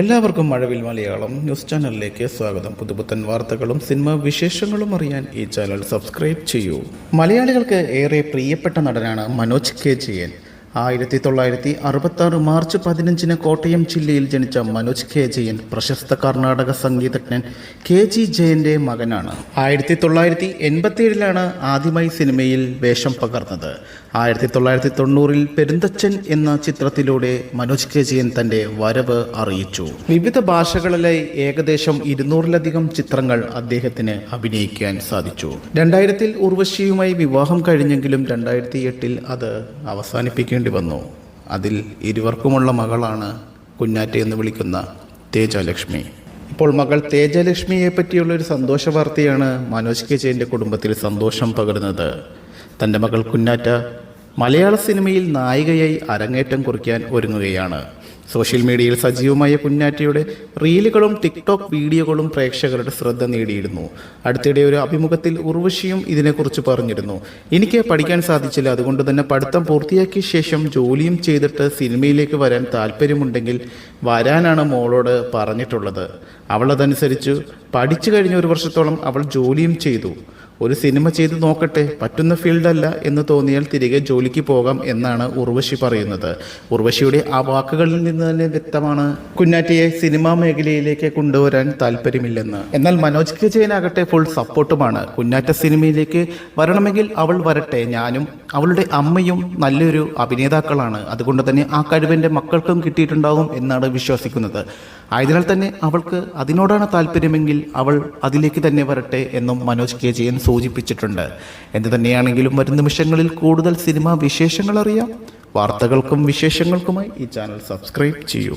എല്ലാവർക്കും മഴവിൽ മലയാളം ന്യൂസ് ചാനലിലേക്ക് സ്വാഗതം. പുതുപുത്തൻ വാർത്തകളും സിനിമ വിശേഷങ്ങളും അറിയാൻ ഈ ചാനൽ സബ്സ്ക്രൈബ് ചെയ്യൂ. മലയാളികൾക്ക് ഏറെ പ്രിയപ്പെട്ട നടനാണ് മനോജ് കെ ജയൻ ആയിരത്തി തൊള്ളായിരത്തി അറുപത്തി മാർച്ച് പതിനഞ്ചിന് കോട്ടയം ജില്ലയിൽ ജനിച്ച മനോജ് കെ ജയൻ പ്രശസ്ത കർണാടക സംഗീതജ്ഞൻ കെ ജി ജയന്റെ മകനാണ്. ആയിരത്തി തൊള്ളായിരത്തി എൺപത്തി ഏഴിലാണ് ആദ്യമായി സിനിമയിൽ വേഷം പകർന്നത്. ആയിരത്തി തൊള്ളായിരത്തി തൊണ്ണൂറിൽ പെരുന്തച്ചൻ എന്ന ചിത്രത്തിലൂടെ മനോജ് കെ ജയൻ തന്റെ വരവ് അറിയിച്ചു. വിവിധ ഭാഷകളിലെ ഏകദേശം ഇരുന്നൂറിലധികം ചിത്രങ്ങൾ അദ്ദേഹത്തിന് അഭിനയിക്കാൻ സാധിച്ചു. രണ്ടായിരത്തിൽ ഉർവശിയുമായി വിവാഹം കഴിഞ്ഞെങ്കിലും രണ്ടായിരത്തി എട്ടിൽ അത് അവസാനിപ്പിക്കേണ്ടി വന്നു. അതിൽ ഇരുവർക്കുമുള്ള മകളാണ് കുഞ്ഞാറ്റ എന്ന് വിളിക്കുന്ന തേജലക്ഷ്മി. ഇപ്പോൾ മകൾ തേജലക്ഷ്മിയെ പറ്റിയുള്ള ഒരു സന്തോഷ വാർത്തയാണ് മനോജ് കെ ജയന്റെ കുടുംബത്തിൽ സന്തോഷം പകരുന്നത്. തന്റെ മകൾ കുഞ്ഞാറ്റ മലയാള സിനിമയിൽ നായികയായി അരങ്ങേറ്റം കുറിക്കാൻ ഒരുങ്ങുകയാണ്. സോഷ്യൽ മീഡിയയിൽ സജീവമായ കുഞ്ഞാറ്റയുടെ റീലുകളും ടിക്ടോക്ക് വീഡിയോകളും പ്രേക്ഷകരുടെ ശ്രദ്ധ നേടിയിരുന്നു. അടുത്തിടെ ഒരു അഭിമുഖത്തിൽ ഉർവശിയും ഇതിനെക്കുറിച്ച് പറഞ്ഞിരുന്നു. എനിക്ക് പഠിക്കാൻ സാധിച്ചില്ല. അതുകൊണ്ട് തന്നെ പഠിത്തം പൂർത്തിയാക്കിയ ശേഷം ജോലിയും ചെയ്തിട്ട് സിനിമയിലേക്ക് വരാൻ താല്പര്യമുണ്ടെങ്കിൽ വരാനാണ് മോളോട് പറഞ്ഞിട്ടുള്ളത്. അവളതനുസരിച്ച് പഠിച്ചു കഴിഞ്ഞ ഒരു വർഷത്തോളം അവൾ ജോലിയും ചെയ്തു. ഒരു സിനിമ ചെയ്ത് നോക്കട്ടെ പറ്റുന്ന ഫീൽഡല്ല എന്ന് തോന്നിയാൽ തിരികെ ജോലിക്ക് പോകാം എന്നാണ് ഉർവശി പറയുന്നത്. ഉർവശിയുടെ ആ വാക്കുകളിൽ നിന്ന് തന്നെ വ്യക്തമാണ് കുഞ്ഞാറ്റിയെ സിനിമാ മേഖലയിലേക്ക് കൊണ്ടുവരാൻ താല്പര്യമില്ലെന്ന്. എന്നാൽ മനോജ് കെ ജയനാകട്ടെ ഫുൾ സപ്പോർട്ടുമാണ് കുഞ്ഞാറ്റ സിനിമയിലേക്ക് വരണമെങ്കിൽ അവൾ വരട്ടെ ഞാനും അവളുടെ അമ്മയും നല്ലൊരു അഭിനേതാക്കളാണ്. അതുകൊണ്ട് തന്നെ ആ കഴിവെന്റെ മക്കൾക്കും കിട്ടിയിട്ടുണ്ടാകും എന്നാണ് വിശ്വസിക്കുന്നത്. ആയതിനാൽ തന്നെ അവൾക്ക് അതിനോടാണ് താല്പര്യമെങ്കിൽ അവൾ അതിലേക്ക് തന്നെ വരട്ടെ എന്നും മനോജ് കെ ജയൻ സൂചിപ്പിച്ചിട്ടുണ്ട്. എന്ത് തന്നെയാണെങ്കിലും വരും നിമിഷങ്ങളിൽ കൂടുതൽ സിനിമാ വിശേഷങ്ങൾ അറിയാം. വാർത്തകൾക്കും വിശേഷങ്ങൾക്കുമായി ഈ ചാനൽ സബ്സ്ക്രൈബ് ചെയ്യൂ.